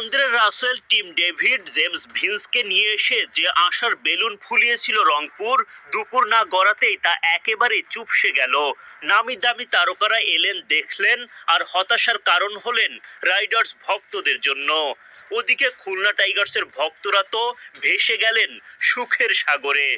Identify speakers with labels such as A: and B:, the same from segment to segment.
A: Andre Russell, Tim David, James ভিন্সকে নিয়ে এসে যে আশার বেলুন ফুলিয়েছিল রংপুর, দুপুর না গড়াতেই তা একেবারে চুপসে গেল। নামি দামি তারকারা এলেন দেখলেন আর হতাশার কারণ হলেন রাইডার্স ভক্তদের জন্য। ওদিকে খুলনা টাইগার্সের ভক্তরা তো ভেসে গেলেন সুখের সাগরে।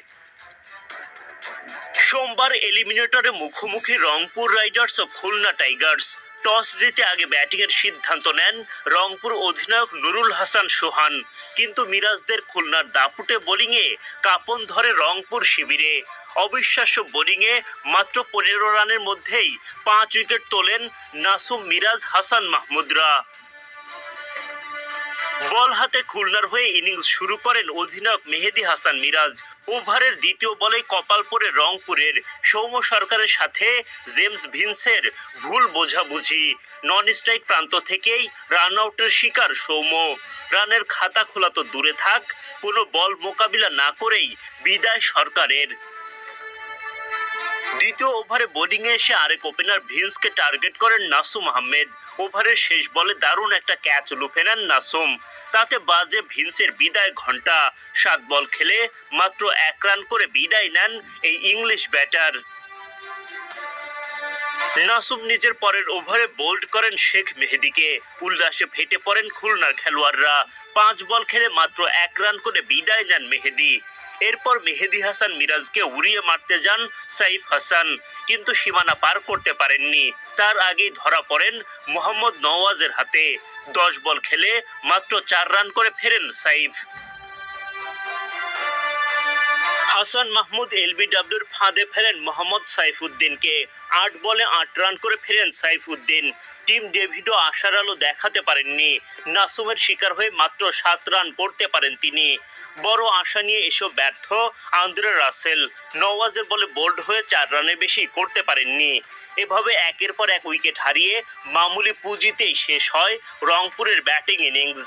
A: সোমবার এলিমিনেটরে মুখোমুখি রংপুর রাইডার্স ও খুলনা টাইগার্স। টস জিতে আগে ব্যাটিংয়ের সিদ্ধান্ত নেন রংপুর অধিনায়ক নুরুল হাসান সোহান। কিন্তু মিরাজদের খুলনার দাপুটে বোলিংয়ে কাপন ধরে রংপুর শিবিরে। অবিশ্বাস্য বোলিংয়ে মাত্র পনেরো রানের মধ্যেই পাঁচ উইকেট তোলেন নাসুম মিরাজ হাসান মাহমুদরা। বল হাতে খুলনার হয়ে ইনিংস শুরু করেন অধিনায়ক মেহেদি হাসান মিরাজ। ওভারের দ্বিতীয় বলে কপাল পড়ে রংপুরের সৌম্য সরকারের সাথে জেমস ভিন্সের ভুল বোঝাবুঝি। নন স্ট্রাইক প্রান্ত থেকেই রান আউটের শিকার সৌম্য। রানের খাতা খোলা তো দূরে থাক, কোনো বল মোকাবিলা না করেই বিদায় সরকারের। দ্বিতীয় ওভারে বোলিংয়ে এসে আরেক ওপেনার ভিন্সকে টার্গেট করেন নাসুম আহমেদ। ওভারের শেষ বলে দারুণ একটা ক্যাচ লুফে নেন নাসুম। তাতে বাজে ভিন্সের বিদায় ঘণ্টা সাত বল খেলে মাত্র এক রান করে বিদায় নেন এই ইংলিশ ব্যাটার। নাসুম নিজের পরের ওভারে বোল্ড করেন শেখ মেহেদিকে। উল্লাসে ফেটে পড়েন খুলনার খেলোয়াড়রা। পাঁচ বল খেলে মাত্র এক রান করে বিদায় নেন মেহেদি। এরপর মেহেদি হাসান মিরাজকে উড়িয়ে মারতে যান সাইফ হাসান, কিন্তু সীমানা পার করতে পারেননি। তার আগেই ধরা পড়েন মোহাম্মদ নওয়াজের হাতে। দশ বল খেলে মাত্র চার রান করে ফেরেন সাইফ। হাসান মাহমুদ এলবিডব্লিউর ফাঁদে ফেলেন মোহাম্মদ সাইফুদ্দিনকে। আট বলে আট রান করে ফেরেন সাইফুদ্দিন। টিম ডেভিডও আশার আলো দেখাতে পারেননি। নাসুমের শিকার হয়ে মাত্র সাত রান করতে পারেন তিনি। বড় আশা নিয়ে এসব ব্যর্থ আন্দ্রে রাসেল। নওয়াজের বলে বোল্ড হয়ে চার রানে বেশি করতে পারেননি। এভাবে একের পর এক উইকেট হারিয়ে মামুলি পুঁজিতেই শেষ হয় রংপুরের ব্যাটিং ইনিংস।